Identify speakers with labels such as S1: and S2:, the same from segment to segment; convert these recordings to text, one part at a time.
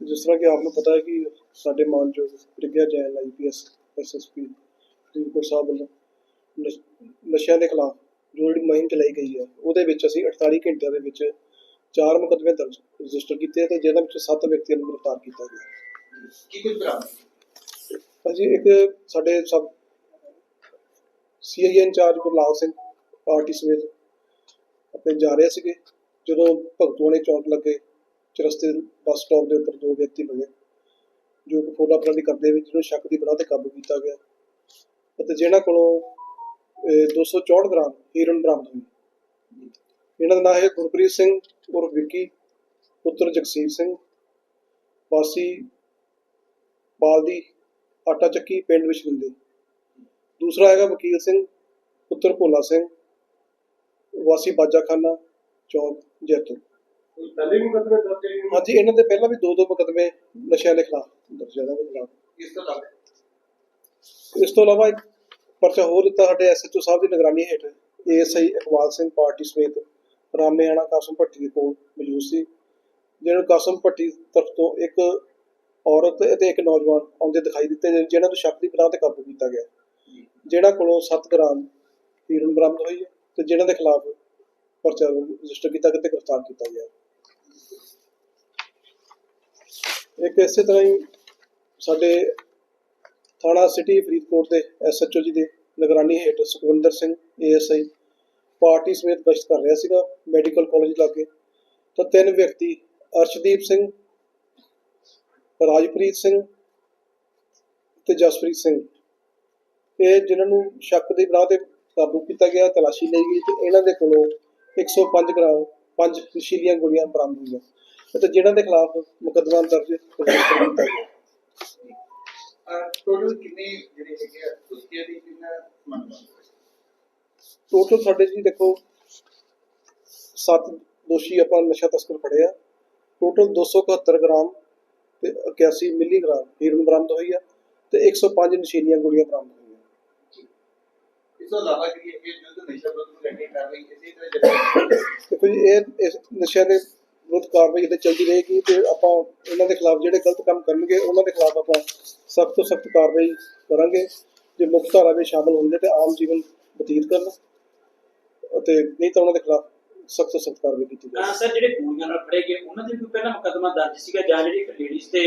S1: ਜਿਸ ਤਰ੍ਹਾਂ ਕਿ ਆਪ ਨੂੰ ਪਤਾ ਹੈ ਕਿ ਸਾਡੇ ਮਾਨਯੋਗ ਪ੍ਰਿਗਿਆ ਜੈਨ ਆਈਪੀਐਸ ਐਸਐਸਪੀ ਫਰੀਦਕੋਟ ਸਾਹਿਬ ਵੱਲੋਂ ਨਸ਼- ਨਸ਼ਿਆਂ ਦੇ ਖਿਲਾਫ ਜੋ ਜਿਹੜੀ ਮੁਹਿੰਮ ਚਲਾਈ ਗਈ ਹੈ ਉਹਦੇ ਵਿੱਚ ਅਸੀਂ 48 ਘੰਟਿਆਂ ਦੇ ਵਿੱਚ ਚਾਰ ਮੁਕੱਦਮੇ ਦਰਜ ਰਜਿਸਟਰ ਕੀਤੇ ਤੇ ਜਿਹਨਾਂ ਵਿੱਚ ਸੱਤ ਵਿਅਕਤੀਆਂ ਨੂੰ ਗ੍ਰਿਫਤਾਰ ਕੀਤਾ ਗਿਆ
S2: ਕੀ ਕੁਝ ਬਰਾਮਦ
S1: ਅਸੀਂ ਇੱਕ ਸਾਡੇ sub CIA incharge Gurlal Singh party ਸਮੇਤ ਆਪਣੇ ਜਾ ਰਹੇ ਸੀਗੇ। ਜਦੋਂ ਭਗਤੂਆਣੇ ਚੌਂਕ ਲੱਗੇ ਚਰਸਤੇ ਬੱਸ ਸਟਾਪ ਦੇ ਉੱਪਰ ਦੋ ਵਿਅਕਤੀ ਮਿਲੇ ਜੋ ਕਿ ਫੋਟੋ ਅਪਰਾਧੀ ਕਰਦੇ ਵਿੱਚ ਜਿਹਨੂੰ ਸ਼ੱਕ ਦੀ ਬਣਾ ਤੇ ਕਾਬੂ ਕੀਤਾ ਗਿਆ। ਅਤੇ ਜਿਹਨਾਂ ਕੋਲੋਂ ਅਹ, 264 ਗ੍ਰਾਮ ਹੀਰੋਇਨ ਬਰਾਮਦ ਹੋਈ। ਇਹਨਾਂ ਦਾ ਨਾਮ ਹੈ ਗੁਰਪ੍ਰੀਤ ਸਿੰਘ ਉਰਫ ਵਿੱਕੀ ਪੁੱਤਰ ਜਗਸੀਰ ਸਿੰਘ। ਵਾਸੀ ਬਾਲਦੀ ਆਟਾ ਚੱਕੀ ਪਿੰਡ ਵਿੱਚ ਹੁੰਦੇ ਦੂਸਰਾ ਹੈਗਾ ਵਕੀਲ ਸਿੰਘ ਪੁੱਤਰ ਭੋਲਾ ਸਿੰਘ। ਵਾਸੀ ਬਾਜਾਖਾਨਾ ਚੌਂਕ ਜੈਤੋ
S3: ਪਹਿਲੇ ਵੀ ਕਦਮ ਦਰਜ ਹੈ?
S1: ਹਾਂਜੀ ਇਹਨਾਂ ਦੇ ਪਹਿਲਾਂ ਵੀ ਦੋ ਦੋ ਮੁਕੱਦਮੇ ਨਸ਼ਿਆਂ ਦੇ ਖਿਲਾਫ ਦਰਜ ਇਹਨਾਂ ਦੇ ਖਿਲਾਫ।
S2: ਇਸ ਤੋਂ ਇਲਾਵਾ?
S1: ਇਸ ਤੋਂ ਇਲਾਵਾ ਇੱਕ ਪਰਚਾ ਹੋਰ ਦਿੱਤਾ ਸਾਡੇ ਐਸਐਚਓ ਸਾਹਿਬ ਦੀ ਨਿਗਰਾਨੀ ਹੇਠ। ਏਐਸਆਈ ਇਕਬਾਲ ਸਿੰਘ ਪਾਰਟੀ ਸਮੇਤ ਰਾਮੇਆਣਾ ਕਾਸਮ ਭੱਟੀ ਦੇ ਕੋਲ ਮੌਜੂਦ ਸੀ ਜਿਹਨਾਂ ਨੂੰ ਕਾਸਮ ਭੱਟੀ ਤਰਫ ਤੋਂ ਇੱਕ ਔਰਤ ਅਤੇ ਇੱਕ ਨੌਜਵਾਨ ਆਉਂਦੇ ਦਿਖਾਈ ਦਿੱਤੇ ਜਿ- ਜਿਨ੍ਹਾਂ ਨੂੰ ਸ਼ੱਕ ਦੀ ਬਿਨਾਂ ਤੇ ਕਾਬੂ ਕੀਤਾ ਗਿਆ। ਜਿਨ੍ਹਾਂ ਕੋਲੋਂ 7 ਗ੍ਰਾਮ ਹੀਰੋਇਨ ਬਰਾਮਦ ਹੋਈ ਹੈ। ਤੇ ਜਿਨ੍ਹਾਂ ਦੇ ਖਿਲਾਫ ਪਰਚਾ ਰਜਿਸਟਰ ਕੀਤਾ ਗਿਆ ਤੇ ਗ੍ਰਿਫਤਾਰ ਕੀਤਾ ਗਿਆ। ਇੱਕ ਇਸੇ ਤਰ੍ਹਾਂ ਹੀ ਸਾਡੇ ਥਾਣਾ ਸਿਟੀ ਫਰੀਦਕੋਟ ਦੇ ਐਸਐਚਓ ਜੀ ਦੇ ਨਿਗਰਾਨੀ ਹੇਠ ਸੁਖਵਿੰਦਰ ਸਿੰਘ, ਏਐਸਆਈ ਪਾਰਟੀ ਸਮੇਤ ਗਸ਼ਤ ਕਰ ਰਿਹਾ ਸੀਗਾ ਮੈਡੀਕਲ ਕਾਲਜ ਲਾਗੇ। ਤਾਂ ਤਿੰਨ ਵਿਅਕਤੀ ਅਰਸ਼ਦੀਪ ਸਿੰਘ, ਰਾਜਪ੍ਰੀਤ ਸਿੰਘ ਤੇ ਜਸਪ੍ਰੀਤ ਸਿੰਘ। ਇਹ ਜਿਨ੍ਹਾਂ ਨੂੰ ਸ਼ੱਕ ਦੀ ਬਣਾ ਤੇ ਕਾਬੂ ਕੀਤਾ ਗਿਆ ਤਲਾਸ਼ੀ ਲਈ ਗਈ ਤੇ ਇਹਨਾਂ ਦੇ ਕੋਲੋਂ 105 ਗ੍ਰਾਮ ਪੰਜ ਨਸ਼ੀਲੀਆਂ ਗੋਲੀਆਂ ਬਰਾਮਦ ਹੋਈਆਂ। ਅਤੇ ਜਿਨ੍ਹਾਂ ਦੇ ਖਿਲਾਫ ਮੁਕੱਦਮਾ ਦਰਜ ਕੀਤਾ ਗਿਆ।
S2: ਟੋਟਲ ਕਿੰਨੇ ਜਿਹੜੇ ਹੈਗੇ ਆ ਦੋਸਤੀਆਂ ਦੀ ਕਿੰਨਾ ਮੰਨ
S1: ਟੋਟਲ ਸਾਡੇ ਜੀ ਦੇਖੋ ਸੱਤ ਦੋਸ਼ੀ ਆਪਾਂ ਨਸ਼ਾ ਤਸਕਰ ਫੜੇ ਆ। ਟੋਟਲ 271 ਗ੍ਰਾਮ ਤੇ 81 ਮਿਲੀਗ੍ਰਾਮ ਹੀਰੋਇਨ ਬਰਾਮਦ ਹੋਈ ਆ ਤੇ 105 ਨਸ਼ੀਲੀਆਂ ਗੋਲੀਆਂ ਬਰਾਮਦ ਹੋਈਆਂ।
S2: ਇਸ ਤੋਂ ਇਲਾਵਾ ਜਿਹੜੀ ਹੈਗੀ ਹੈ ਜੋ ਨਸ਼ਾ ਵਿਰੋਧ ਨੂੰ ਲੈਣੀ ਕਾਰਵਾਈ ਇਸੇ ਤਰ੍ਹਾਂ
S1: ਦੇਖੋ ਜੀ ਇਹ ਇਸ ਨਸ਼ਿਆਂ ਦੇ ਵਿਰੁੱਧ ਕਾਰਵਾਈ ਇਹਦੇ ਚੱਲਦੀ ਰਹੇਗੀ ਤੇ ਆਪਾਂ ਇਹਨਾਂ ਦੇ ਖਿਲਾਫ ਜਿਹੜੇ ਗਲਤ ਕੰਮ ਕਰਨਗੇ ਉਹਨਾਂ ਦੇ ਖਿਲਾਫ ਆਪਾਂ ਸਖਤ ਤੋਂ ਸਖਤ ਕਾਰਵਾਈ ਕਰਾਂਗੇ ਜੇ ਮੁੱਖ ਧਾਰਾ ਵਿੱਚ ਸ਼ਾਮਲ ਹੁੰਦੇ ਤੇ ਆਮ ਜੀਵਨ ਬਤੀਤ ਕਰਨ ਅਤੇ ਨਹੀਂ ਤਾਂ ਉਹਨਾਂ ਦੇ ਖਿਲਾਫ ਸਖਤ ਤੋਂ ਸਖਤ ਕਾਰਵਾਈ ਕੀਤੀ ਜਾਵੇ।
S4: ਸਰ ਜਿਹੜੇ ਗੋਲੀਆਂ ਨਾਲ ਫੜੇ ਗਏ ਉਹਨਾਂ ਦੇ ਵੀ ਪਹਿਲਾਂ ਮੁਕੱਦਮਾ ਦਰਜ ਸੀਗਾ ਜਾਂ ਜਿਹੜੀ ਇੱਕ ਲੇਡੀਜ਼ ਤੇ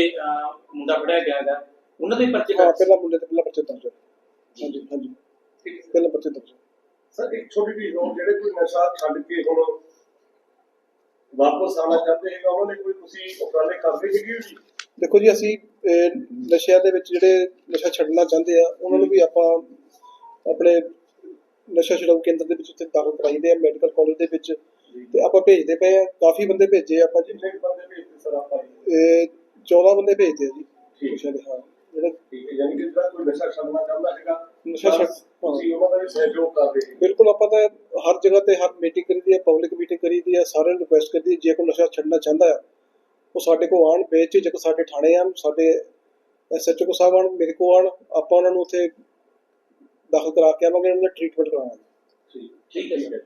S4: ਮੁੰਡਾ ਫੜਿਆ ਗਿਆ ਹੈਗਾ ਉਹਨਾਂ ਦੇ ਪਰਚੇ
S1: ਹਾਂ ਪਹਿਲਾਂ ਮੁੰਡੇ ਤੇ ਪਹਿਲਾਂ ਬੱਚੇ ਦਰਜ। ਹਾਂਜੀ ਹਾਂਜੀ। ਪਹਿਲਾਂ ਬੱਚੇ ਹੈ।
S3: ਸਰ ਇੱਕ ਛੋਟੀ ਜਿਹੀ ਨੋਟ ਜਿਹੜੇ ਕੋਈ ਨਸ਼ਾ ਛੱਡ ਕੇ ਹੁਣ ਵਾਪਸ ਆਉਣਾ ਚਾਹੁੰਦੇ ਹੈਗਾ ਉਹਨਾਂ ਨੇ ਕੋਈ ਤੁਸੀਂ ਉਪਰਾਲੇ ਕਰਦੇ ਹੈਗੇ ਹੋ ਜੀ
S1: ਦੇਖੋ ਜੀ ਅਸੀਂ ਨਸ਼ਿਆਂ ਦੇ ਵਿੱਚ ਜਿਹੜੇ ਨਸ਼ਾ ਛੱਡਣਾ ਚਾਹੁੰਦੇ ਆ ਉਹਨਾਂ ਨੂੰ ਵੀ ਆਪਾਂ ਆਪਣੇ ਨਸ਼ਾ ਛਡਾਊ ਕੇਂਦਰ ਦੇ ਵਿੱਚ ਉੱਥੇ ਦਾਖਲ ਕਰਾਈਦੇ ਆ ਮੈਡੀਕਲ ਕਾਲਜ ਦੇ ਵਿੱਚ ਤੇ ਆਪਾਂ ਭੇਜਦੇ ਪਏ ਆ ਕਾਫੀ ਬੰਦੇ ਭੇਜੇ ਆਪਾਂ ਜੀ
S3: ਕਿੰਨੇ ਬੰਦੇ ਭੇਜਦੇ ਸਰ ਆਪਾਂ?
S1: ਇਹ 14 ਬੰਦੇ ਭੇਜਦੇ ਆ ਜੀ
S3: ਠੀਕ।
S1: ਹਾਂ
S3: ਹੈ ਯਾਨੀ ਕਿ ਜਿਹੜਾ ਕੋਈ ਨਸ਼ਾ ਛੱਡਣਾ ਚਾਹੁੰਦਾ ਹੈਗਾ
S1: ਨਸ਼ਾ ਛੱਡ-
S3: ਤੁਸੀਂ ਉਹਨਾਂ ਦਾ ਵੀ ਸਹਿਯੋਗ ਕਰਦੇ
S1: ਬਿਲਕੁਲ ਆਪਾਂ ਤਾਂ ਹਰ ਜਗ੍ਹਾ ਤੇ ਹਰ ਮੀਟਿੰਗ ਕਰੀਦੀ ਹੈ ਪਬਲਿਕ ਮੀਟਿੰਗ ਕਰੀਦੀ ਹੈ ਸਾਰਿਆਂ ਨੂੰ ਰਿਕੁਐਸਟ ਕਰਦੀ ਹੈ ਜੇ ਕੋਈ ਨਸ਼ਾ ਛੱਡਣਾ ਚਾਹੁੰਦਾ ਹੈ ਉਹ ਸਾਡੇ ਕੋਲ ਆਣ ਬੇਝਿਜਕ ਸਾਡੇ ਥਾਣੇ ਆਣ ਸਾਡੇ ਐਸਐਚਓ ਕੋ ਸਾਹਿਬ ਆਣ ਮੇਰੇ ਕੋਲ ਆਣ ਆਪਾਂ ਉਹਨਾਂ ਨੂੰ ਉੱਥੇ ਦਾਖਲ ਕਰਾ ਕੇ ਆਵਾਂਗੇ ਉਹਨਾਂ ਦਾ ਟ੍ਰੀਟਮੈਂਟ ਕਰਾਵਾਂਗੇ।
S3: ਠੀਕ
S4: ਠੀਕ ਹੈ ਸਰ